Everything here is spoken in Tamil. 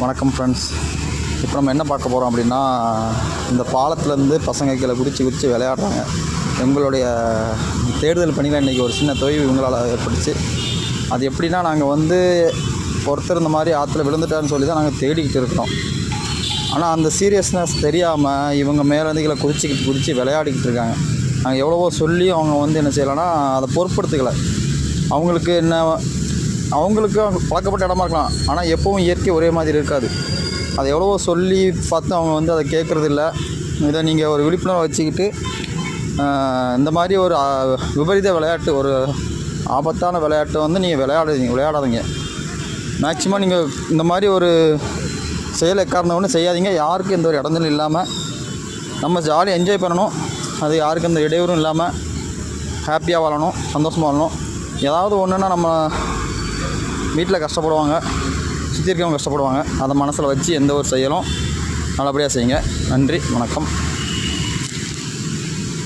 வணக்கம் ஃப்ரெண்ட்ஸ் இப்போ நம்ம என்ன பார்க்க போகிறோம் அப்படின்னா இந்த பாலத்துலேருந்து பசங்க கீழே குடிச்சு குதிச்சு விளையாடுறாங்க. எங்களுடைய தேடுதல் பணியில் இன்றைக்கி ஒரு சின்ன தொய்வு இவங்களால் ஏற்பட்டுச்சு. அது எப்படின்னா நாங்கள் வந்து ஒருத்தர் இந்த மாதிரி ஆற்றுல விழுந்துட்டான்னு சொல்லி தான் நாங்கள் தேடிக்கிட்டு இருக்கிறோம். ஆனால் அந்த சீரியஸ்னஸ் தெரியாமல் இவங்க மேலேருந்து கீழே குதிச்சுக்கிட்டு குதித்து விளையாடிக்கிட்டு இருக்காங்க. நாங்கள் எவ்வளவோ சொல்லி அவங்க வந்து என்ன செய்யலைன்னா அதை பொருட்படுத்திக்கலை. அவங்களுக்கு என்ன அவங்களுக்கு பழக்கப்பட்ட இடமா இருக்கலாம். ஆனால் எப்பவும் இயற்கை ஒரே மாதிரி இருக்காது. அதை எவ்வளவோ சொல்லி பார்த்து அவங்க வந்து அதை கேட்குறது இல்லை இதை நீங்கள் ஒரு விழிப்புணர்வு வச்சுக்கிட்டு இந்த மாதிரி ஒரு விபரீத விளையாட்டு ஒரு ஆபத்தான விளையாட்டை வந்து நீங்கள் விளையாடுறீங்க விளையாடாதீங்க. மேக்சிமம் நீங்கள் இந்த மாதிரி ஒரு செயல் எக்காரணம் ஒன்று செய்யாதீங்க. யாருக்கும் எந்த ஒரு இடஞ்சலும் இல்லாமல் நம்ம ஜாலியாக என்ஜாய் பண்ணணும். அது யாருக்கும் எந்த இடையூறும் இல்லாமல் ஹாப்பியாக வாழணும் சந்தோஷமாக வாழணும். ஏதாவது ஒன்றுனா நம்ம வீட்டில் கஷ்டப்படுவாங்க சுற்றி இருக்கவங்க கஷ்டப்படுவாங்க. அதை மனசில் வச்சு எந்த ஒரு செயலும் நல்லபடியாக செய்யுங்க. நன்றி வணக்கம்.